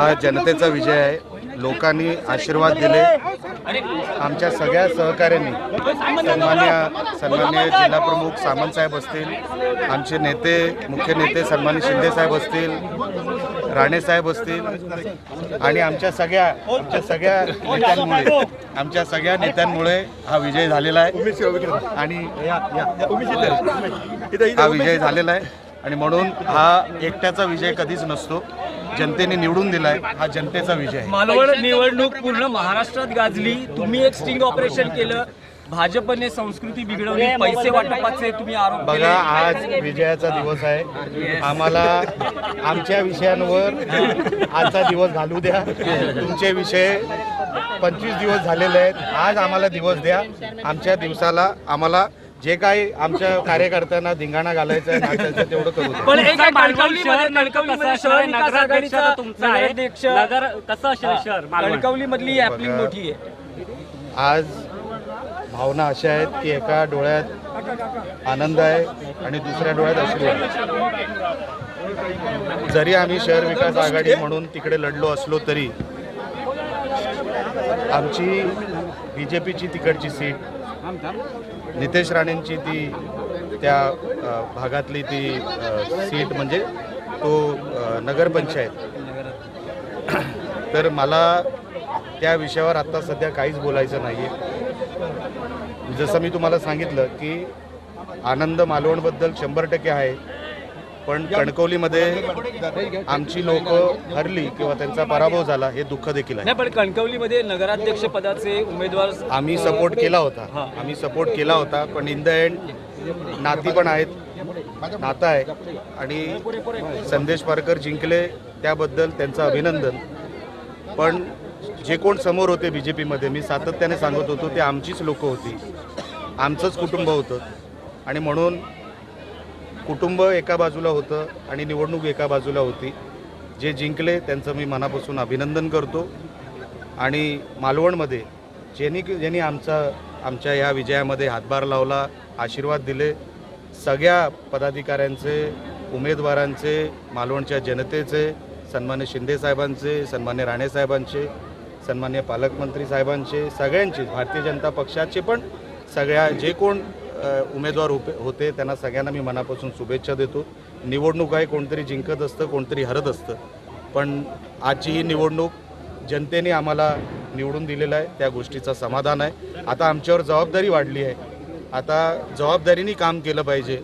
हा जनतेचा विजय आहे. लोकांनी आशीर्वाद दिले. आमच्या सगळ्या सहकाऱ्यांनी सन्मान्य सन्मान्य जिल्हाप्रमुख सामंत साहेब असतील आमचे नेते मुख्य नेते सन्मान्य शिंदे साहेब असतील राणेसाहेब असतील आणि आमच्या सगळ्या आमच्या सगळ्या नेत्यांमुळे आमच्या सगळ्या नेत्यांमुळे हा विजय झालेला आहे. आणि हा विजय झालेला आहे. आणि म्हणून हा एकट्याचा विजय कधीच नसतो. जनतेने निवडून दिलाय हा जनतेचा विजय आहे. मालवण निवडणूक पूर्ण महाराष्ट्रात गाजली. तुम्ही एक स्टिंग ऑपरेशन केलं. भाजपने संस्कृती बिघडवली. पैसे वाटपाचे तुम्ही आरोप बघा आज विजयाचा दिवस आहे. आम्हाला आमच्या विषयांवर आजचा दिवस घालू द्या. तुमचे विषय पंचवीस दिवस झालेले आहेत. आज आम्हाला दिवस द्या. आमच्या दिवसाला आम्हाला जे काही आमच्या कार्यकर्त्यांना धिंगाणा घालायचं आहे नाचायचं तेवढं करू द्या पण एक कणकवली मधली ऍपलिंग. मोठी आहे. आज भावना अशा आहेत की एका डोळ्यात आनंद आहे आणि दुसऱ्या डोळ्यात अश्रू आहे. जरी आम्ही शहर विकास आघाडी म्हणून तिकडे लढलो असलो तरी आमची बी जे पीची तिकडची सीट नितेश राणेंची ती त्या भागातली ती सीट म्हणजे तो नगरपंचायत. तर मला त्या विषयावर आत्ता सध्या काहीच बोलायचं नाही आहे जसं मी तुम्हाला सांगितलं की आनंद मालवणबद्दल शंभर टक्के आहे. पण कणकवलीमध्ये आमची लोक हरली किंवा त्यांचा पराभव झाला हे दुःख देखील आहे. नाही पण कणकवलीमध्ये नगराध्यक्ष पदाचे उमेदवार आम्ही सपोर्ट केला होता. आम्ही सपोर्ट केला होता पण इन द एंड नाती पण आहेत नातं आहे. आणि संदेश पारकर जिंकले त्याबद्दल त्यांचं अभिनंदन. पण जे कोण समोर होते बी जे पीमध्ये मी सातत्याने सांगत होतो ते आमचीच लोकं होती. आमचंच कुटुंब होतं. आणि म्हणून कुटुंब एका बाजूला होतं आणि निवडणूक एका बाजूला होती. जे जिंकले त्यांचं मी मनापासून अभिनंदन करतो. आणि मालवणमध्ये ज्यांनी ज्यांनी आमचा आमच्या या विजयामध्ये हातभार लावला आशीर्वाद दिले सगळ्या पदाधिकाऱ्यांचे उमेदवारांचे मालवणच्या जनतेचे सन्मान्य शिंदे साहेबांचे सन्मान्य राणेसाहेबांचे सन्मान्य पालकमंत्री साहेबांचे सगळ्यांचे भारतीय जनता पक्षाचे पण सगळ्या जे कोण उमेदवार होते त्यांना सगळ्यांना मी मनापासून शुभेच्छा देतो. निवडणूक आहे कोणतरी जिंकत असतं कोणतरी हरत असतं. पण आजची ही निवडणूक जनतेने आम्हाला निवडून दिलेलं आहे त्या गोष्टीचं समाधान आहे. आता आमच्यावर जबाबदारी वाढली आहे. आता जबाबदारीने काम केलं पाहिजे.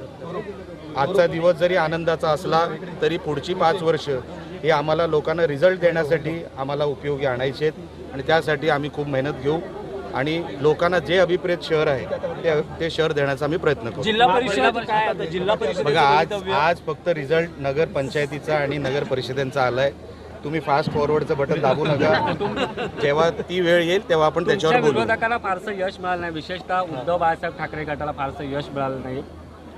आजचा दिवस जरी आनंदाचा असला तरी पुढची पाच वर्ष हे आम्हाला लोकांना रिझल्ट देण्यासाठी आम्हाला उपयोगी आणायचे आहेत. आणि त्यासाठी आम्ही खूप मेहनत घेऊ. आणि लोकांना जे अभिप्रेत शहर आहे ते ते शहर देण्याचा आम्ही प्रयत्न करू जिल्हा परिषद काय आता? जिल्हा परिषद बघा आज आज फक्त रिझल्ट नगर पंचायतीचा आणि नगर परिषदेचा आलाय. तुम्ही फास्ट फॉरवर्डचं बटन दाबू नका. जेव्हा ती वेळ येईल तेव्हा आपण त्याच्यावर बोलू. फारसं यश मिळालं नाही. विशेषतः उद्धव बाळासाहेब ठाकरे गटाला फारसं यश मिळालं नाही.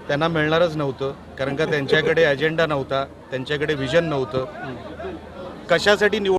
त्यांना मिळणारच नव्हतं कारण का त्यांच्याकडे अजेंडा नव्हता त्यांच्याकडे विजन नव्हतं. कशासाठी निवड